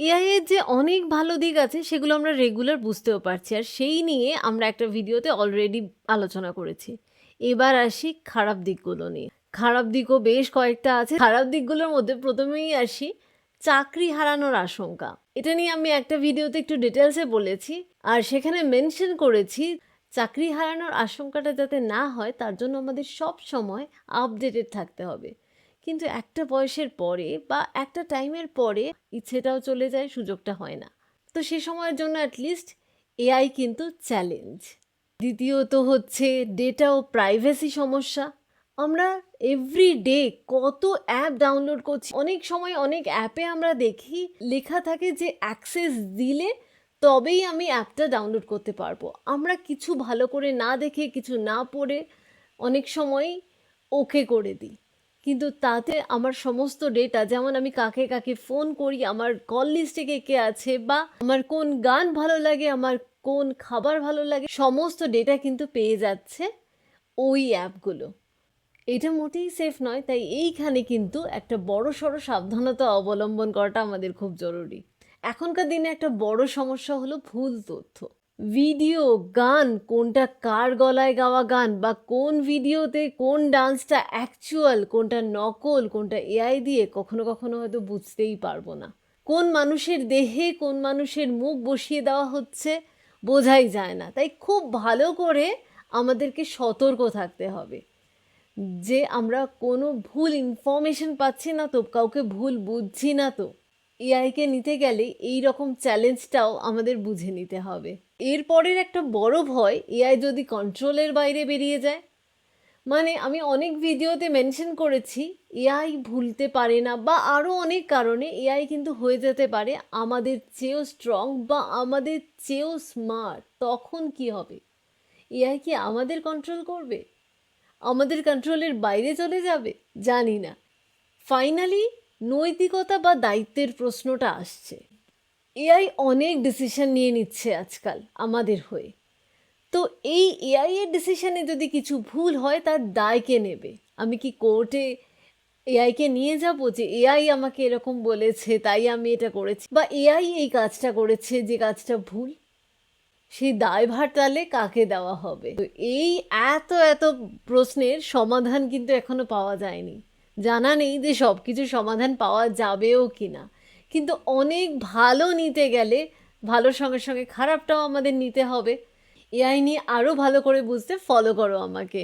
AI এর যে অনেক ভালো দিক আছে, সেগুলো আমরা রেগুলার বুঝতেও পারছি। আর সেই নিয়ে আমরা একটা ভিডিওতে অলরেডি আলোচনা করেছি। এবার আসি খারাপ দিকগুলো নিয়ে। খারাপ দিকও বেশ কয়েকটা আছে। খারাপ দিকগুলোর মধ্যে প্রথমেই আসি, চাকরি হারানোর আশঙ্কা। এটা নিয়ে আমি একটা ভিডিওতে একটু ডিটেলসে বলেছি। আর সেখানে মেনশন করেছি, চাকরি হারানোর আশঙ্কাটা যাতে না হয়, তার জন্য আমাদের সব সময় আপডেটেড থাকতে হবে। কিন্তু একটা বয়সের পরে বা একটা টাইমের পরে ইচ্ছেটাও চলে যায়, সুযোগটা হয় না। তো সে সময়ের জন্য অ্যাটলিস্ট এআই কিন্তু চ্যালেঞ্জ দ্বিতীয়ত হচ্ছে ডেটা ও প্রাইভেসি সমস্যা। আমরা এভরি ডে কত অ্যাপ ডাউনলোড করছি। অনেক সময় অনেক অ্যাপে আমরা দেখি লেখা থাকে যে অ্যাক্সেস দিলে তবেই আমি অ্যাপটা ডাউনলোড করতে পারব। আমরা কিছু ভালো করে না দেখে, কিছু না পড়ে অনেক সময় ওকে করে দিই। কিন্তু তাতে আমার সমস্ত ডেটা যেমন আমি কাকে কাকে ফোন করি, আমার কল লিস্টে কে কে আছে বা আমার কোন গান ভালো লাগে, আমার কোন খাবার ভালো লাগে, সমস্ত ডেটা কিন্তু পেয়ে যাচ্ছে ওই অ্যাপগুলো এটা মোটেই সেফ নয়, তাই এইখানে কিন্তু একটা বড় সড়ো সাবধানতা অবলম্বন করাটা আমাদের খুব জরুরি। এখনকার দিনে একটা বড় সমস্যা হলো ভুল তথ্য। ভিডিও, গান, কোনটা কার গলায় গাওয়া গান বা কোন ভিডিওতে কোন ডান্সটা অ্যাকচুয়াল কোনটা নকল, কোনটা এআই দিয়ে কখনো কখনো হয়তো বুঝতেই পারব না। কোন মানুষের দেহে, কোন মানুষের মুখ বসিয়ে দেওয়া হচ্ছে বোঝাই যায় না। তাই খুব ভালো করে আমাদেরকে সতর্ক থাকতে হবে যে আমরা কোনো ভুল ইনফরমেশন পাচ্ছি না তো, কাউকে ভুল বুঝছি না তো। এআইকে নিতে গেলে এই রকম চ্যালেঞ্জটাও আমাদের বুঝে নিতে হবে। এরপরের একটা বড় ভয় এআই যদি কন্ট্রোলের বাইরে বেরিয়ে যায়। মানে আমি অনেক ভিডিওতে মেনশন করেছি এআই ভুলতে পারে না বা আরও অনেক কারণে এআই কিন্তু হয়ে যেতে পারে আমাদের চেয়েও স্ট্রং বা আমাদের চেয়েও স্মার্ট তখন কি হবে? এআই কি আমাদের কন্ট্রোল করবে? আমাদের কন্ট্রোলের বাইরে চলে যাবে? জানি না। ফাইনালি নৈতিকতা বা দায়িত্বের প্রশ্নটা আসছে। এআই অনেক ডিসিশন নিয়ে নিচ্ছে আজকাল আমাদের হয়ে। তো এই এআই এর ডিসিশনে যদি কিছু ভুল হয়, তার দায় কে নেবে? আমি কি কোর্টে এআইকে নিয়ে যাব যে এআই আমাকে এরকম বলেছে, তাই আমি এটা করেছি? বা এআই এই কাজটা করেছে যে কাজটা ভুল? সেই দায়ভার তাহলে কাকে দেওয়া হবে? তো এই এত এত প্রশ্নের সমাধান কিন্তু এখনও পাওয়া যায়নি। জানা নেই যে সব কিছু সমাধান পাওয়া যাবেও কি না কিন্তু অনেক ভালো নিতে গেলে ভালোর সঙ্গে সঙ্গে খারাপটাও আমাদের নিতে হবে। এআই নিয়ে আরও ভালো করে বুঝতে ফলো করো আমাকে।